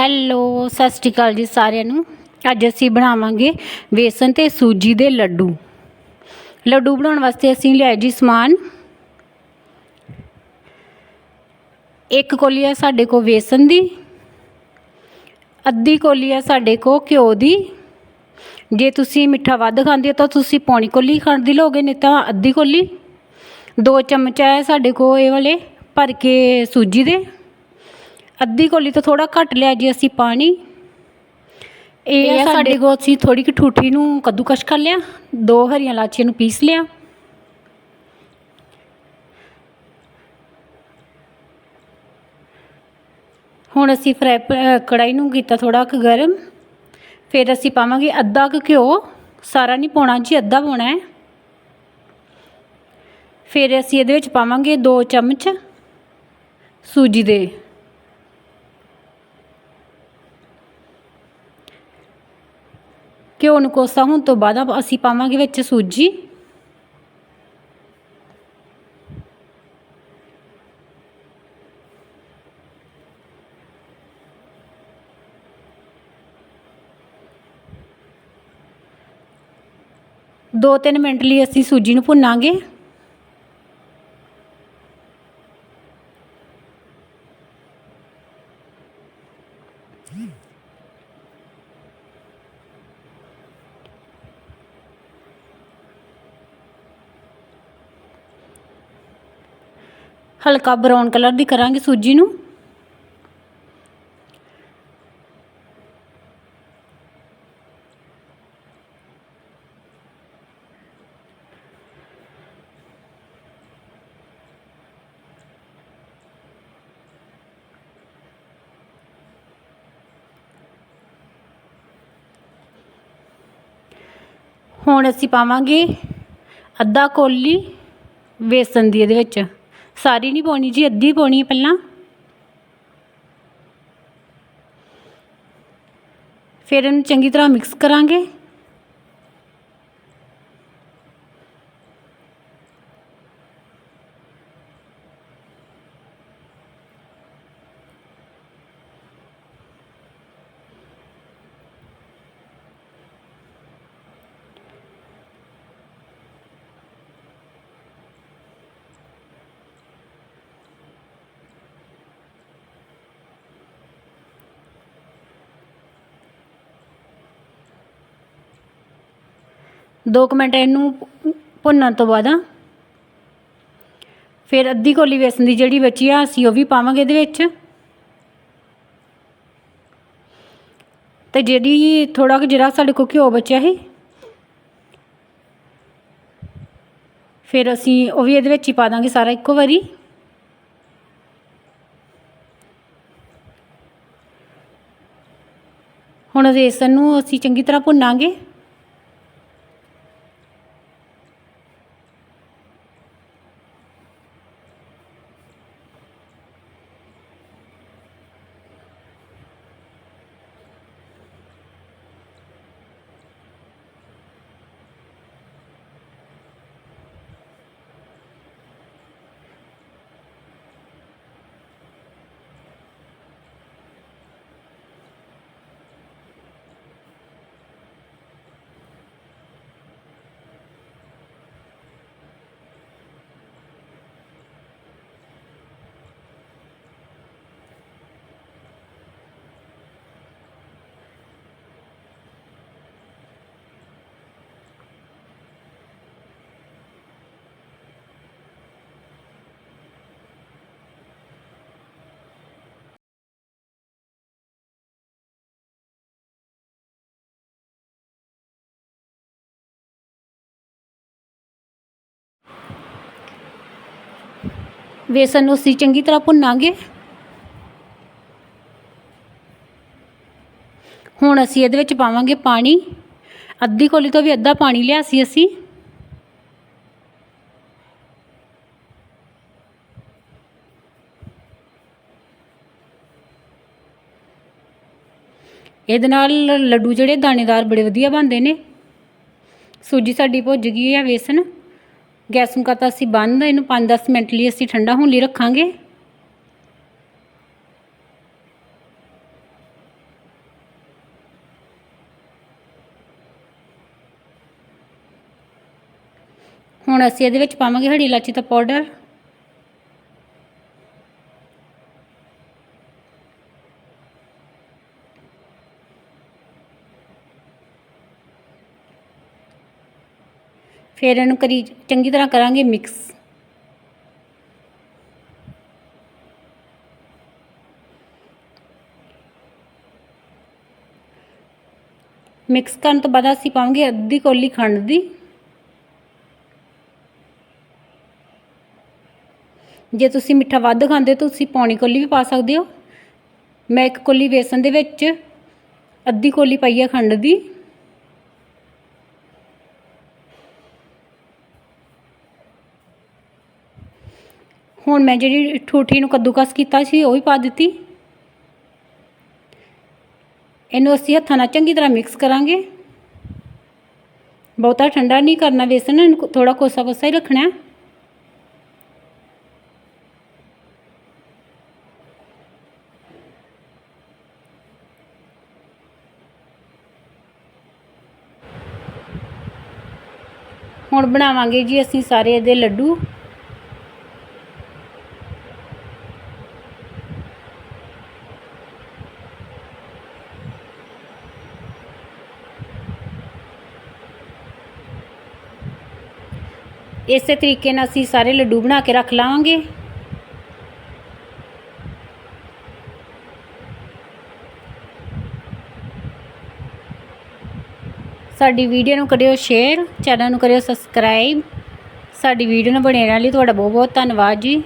Hello, ਸਤਿ ਸ਼੍ਰੀ ਅਕਾਲ ਜੀ ਸਾਰਿਆਂ ਨੂੰ। ਅੱਜ ਅਸੀਂ ਬਣਾਵਾਂਗੇ ਵੇਸਣ ਤੇ ਸੂਜੀ ਦੇ ਲੱਡੂ। ਲੱਡੂ ਬਣਾਉਣ ਵਾਸਤੇ ਅਸੀਂ ਲਿਆ ਜੀ ਸਮਾਨ। ਇੱਕ ਕੋਲੀ ਆ ਸਾਡੇ ਕੋ ਵੇਸਣ ਦੀ, ਅੱਧੀ ਕੋਲੀ ਆ ਸਾਡੇ ਕੋ ਘਿਓ ਦੀ। ਜੇ ਤੁਸੀਂ ਮਿੱਠਾ ਵੱਧ ਖਾਂਦੇ ਹੋ ਤਾਂ ਤੁਸੀਂ ਪੌਣੀ ਕੋਲੀ ਖਾਣ ਦੀ ਲਓਗੇ ਨਹੀਂ ਤਾਂ ਅੱਧੀ ਕੋਲੀ। ਦੋ ਚਮਚ ਹੈ ਸਾਡੇ ਕੋ ਇਹ ਵਾਲੇ ਭਰ ਕੇ ਸੂਜੀ ਦੇ। ਅੱਧੀ ਕੋਲੀ ਤੋਂ ਥੋੜਾ ਘੱਟ ਲਿਆ ਜੀ ਅਸੀਂ ਪਾਣੀ। ਇਹ ਆ ਸਾਡੇ ਕੋਲ ਅਸੀਂ ਥੋੜੀ ਕਿ ਠੂਠੀ ਨੂੰ ਕੱਦੂਕਸ਼ ਕਰ ਲਿਆ ਦੋ ਹਰੀਆਂ ਲਾਚੀਆਂ ਨੂੰ ਪੀਸ ਲਿਆ। ਹੁਣ ਅਸੀਂ ਫਰਾਈ ਕੜਾਈ ਨੂੰ ਕੀਤਾ ਥੋੜਾ ਕੁ ਗਰਮ। ਫਿਰ ਅਸੀਂ ਪਾਵਾਂਗੇ ਅੱਧਾ ਕੁ ਘਿਓ ਸਾਰਾ ਨਹੀਂ ਪਾਉਣਾ ਜੀ ਅੱਧਾ ਪਾਉਣਾ ਹੈ। ਫਿਰ ਅਸੀਂ ਇਹਦੇ ਵਿੱਚ ਪਾਵਾਂਗੇ 2 ਚਮਚ ਸੂਜੀ ਦੇ। ਘਿਓ ਨੂੰ ਕੋਸਾ ਹੋਣ ਤੋਂ ਬਾਅਦ ਅਸੀਂ ਪਾਵਾਂਗੇ ਵਿੱਚ ਸੂਜੀ। ਦੋ ਤਿੰਨ ਮਿੰਟ ਲਈ ਅਸੀਂ ਸੂਜੀ ਨੂੰ ਭੁੰਨਾਂਗੇ। ਹਲਕਾ ਬਰਾਊਨ ਕਲਰ ਦੀ ਕਰਾਂਗੇ ਸੂਜੀ ਨੂੰ। ਹੁਣ ਅਸੀਂ ਪਾਵਾਂਗੇ ਅੱਧਾ ਕੋਲੀ ਵੇਸਣ ਦੀ ਇਹਦੇ ਵਿੱਚ। ਸਾਰੀ ਨਹੀਂ ਪਾਉਣੀ ਜੀ ਅੱਧੀ ਪਾਉਣੀ ਹੈ ਪਹਿਲਾਂ। ਫਿਰ ਇਹਨੂੰ ਚੰਗੀ ਤਰ੍ਹਾਂ ਮਿਕਸ ਕਰਾਂਗੇ। ਦੋ ਕੁ ਮਿੰਟ ਇਹਨੂੰ ਭੁੰਨਣ ਤੋਂ ਬਾਅਦ। ਫਿਰ ਅੱਧੀ ਕੋਲੀ ਵੇਸਣ ਦੀ ਜਿਹੜੀ ਬਚੀ ਆ, ਅਸੀਂ ਉਹ ਵੀ ਪਾਵਾਂਗੇ ਇਹਦੇ ਵਿੱਚ। ਤੇ ਜਿਹੜੀ ਥੋੜਾ ਕੁ ਜਿਹੜਾ ਸਾਡੇ ਕੋਲ ਘਿਓ ਬਚਿਆ ਸੀ, ਫਿਰ ਅਸੀਂ ਉਹ ਵੀ ਇਹਦੇ ਵਿੱਚ ਹੀ ਪਾ ਦਾਂਗੇ ਸਾਰਾ ਇੱਕੋ ਵਾਰੀ। ਹੁਣ ਵੇਸਣ ਨੂੰ ਅਸੀਂ ਚੰਗੀ ਤਰ੍ਹਾਂ ਭੁੰਨਾਂਗੇ। ਵੇਸਣ ਨੂੰ ਅਸੀਂ ਚੰਗੀ ਤਰ੍ਹਾਂ ਭੁੰਨਾਂਗੇ। ਹੁਣ ਅਸੀਂ ਇਹਦੇ ਵਿੱਚ ਪਾਵਾਂਗੇ ਪਾਣੀ। ਅੱਧੀ ਕੋਲੀ ਤੋਂ ਵੀ ਅੱਧਾ ਪਾਣੀ ਲਿਆ ਸੀ ਅਸੀਂ। ਇਹਦੇ ਨਾਲ ਲੱਡੂ ਜਿਹੜੇ ਦਾਣੇਦਾਰ ਬੜੇ ਵਧੀਆ ਬਣਦੇ ਨੇ। ਸੂਜੀ ਸਾਡੀ ਭੁੱਜ ਗਈ ਹੈ ਵੇਸਨ ਗੈਸ ਨੂੰ ਕਰਤਾ ਅਸੀਂ ਬੰਦ, ਇਹਨੂੰ 5-10 ਮਿੰਟ ਲਈ ਅਸੀਂ ਠੰਡਾ ਹੋਣ ਲਈ ਰੱਖਾਂਗੇ। ਹੁਣ ਅਸੀਂ ਇਹਦੇ ਵਿੱਚ ਪਾਵਾਂਗੇ ਹਰੀ ਇਲਾਚੀ ਦਾ ਪਾਊਡਰ ਫਿਰ ਇਹਨੂੰ ਕਰੀ, ਚੰਗੀ ਤਰ੍ਹਾਂ ਕਰਾਂਗੇ ਮਿਕਸ ਮਿਕਸ ਕਰਨ ਤੋਂ ਬਾਅਦ ਅਸੀਂ ਪਾਵਾਂਗੇ ਅੱਧੀ ਕੌਲੀ ਖੰਡ ਦੀ। ਜੇ ਤੁਸੀਂ ਮਿੱਠਾ ਵੱਧ ਖਾਂਦੇ ਹੋ ਤਾਂ ਤੁਸੀਂ ਪੌਣੀ ਕੋਲੀ ਵੀ ਪਾ ਸਕਦੇ ਹੋ। ਮੈਂ ਇੱਕ ਕੋਲੀ ਬੇਸਨ ਦੇ ਵਿੱਚ ਅੱਧੀ ਕੌਲੀ ਪਾਈ ਹੈ ਖੰਡ ਦੀ। ਹੁਣ ਮੈਂ ਜਿਹੜੀ ਠੂਠੀ ਨੂੰ ਕੱਦੂਕਸ ਕੀਤਾ ਸੀ, ਉਹ ਵੀ ਪਾ ਦਿੱਤੀ। ਇਹਨੂੰ ਅਸੀਂ ਹੱਥਾਂ ਨਾਲ ਚੰਗੀ ਤਰ੍ਹਾਂ ਮਿਕਸ ਕਰਾਂਗੇ। ਬਹੁਤਾ ਠੰਡਾ ਨਹੀਂ ਕਰਨਾ ਵੇਸਣ, ਇਹਨੂੰ ਥੋੜਾ ਕੋਸਾ ਕੋਸਾ ਹੀ ਰੱਖਣਾ। ਹੈ ਹੁਣ ਬਣਾਵਾਂਗੇ ਜੀ ਅਸੀਂ ਸਾਰੇ ਇਹਦੇ ਲੱਡੂ। ਇਸੇ ਤਰੀਕੇ ਨਾਲ ਅਸੀਂ ਸਾਰੇ ਲੱਡੂ ਬਣਾ ਕੇ ਰੱਖ ਲਾਵਾਂਗੇ ਸਾਡੀ ਵੀਡੀਓ ਨੂੰ ਕਰਿਓ ਸ਼ੇਅਰ, ਚੈਨਲ ਨੂੰ ਕਰਿਓ ਸਬਸਕ੍ਰਾਈਬ। ਸਾਡੀ ਵੀਡੀਓ ਨੂੰ ਬਣੇ ਰਹਿਣ ਲਈ ਤੁਹਾਡਾ ਬਹੁਤ ਬਹੁਤ ਧੰਨਵਾਦ ਜੀ।